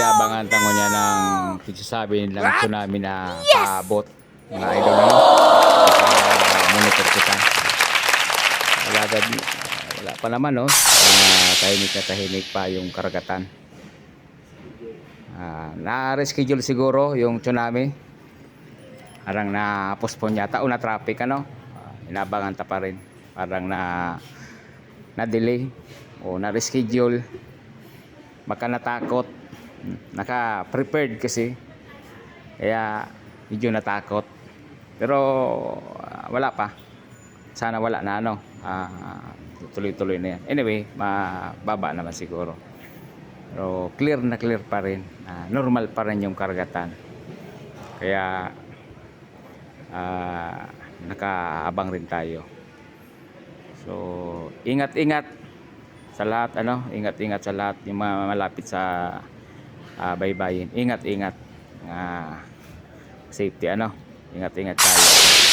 Nagyabangan tango niya ng pagsasabi ng tsunami na paabot. Mga idol ano? Uh, monitor kita. Wala, wala pa naman no. Uh, tahimik na tahimik pa yung karagatan. Ah, na-reschedule siguro yung tsunami. Parang na-postpone yata o na-traffic ano. Ah, inabangan ta pa rin. Parang na na-delay o na-reschedule. Baka natakot. Naka-prepared kasi. Kaya medyo natakot. Pero ah, wala pa. Sana wala na ano. Ah, tuloy-tuloy na yan. Anyway, mababa naman siguro. Pero clear na clear pa rin. Ah, normal pa rin yung karagatan. Kaya ah, nakaabang rin tayo. So, ingat-ingat sa lahat ano, ingat-ingat sa lahat yung mga malapit sa ah, baybayin. Ingat-ingat. Ah, safety ano. Ingat-ingat tayo.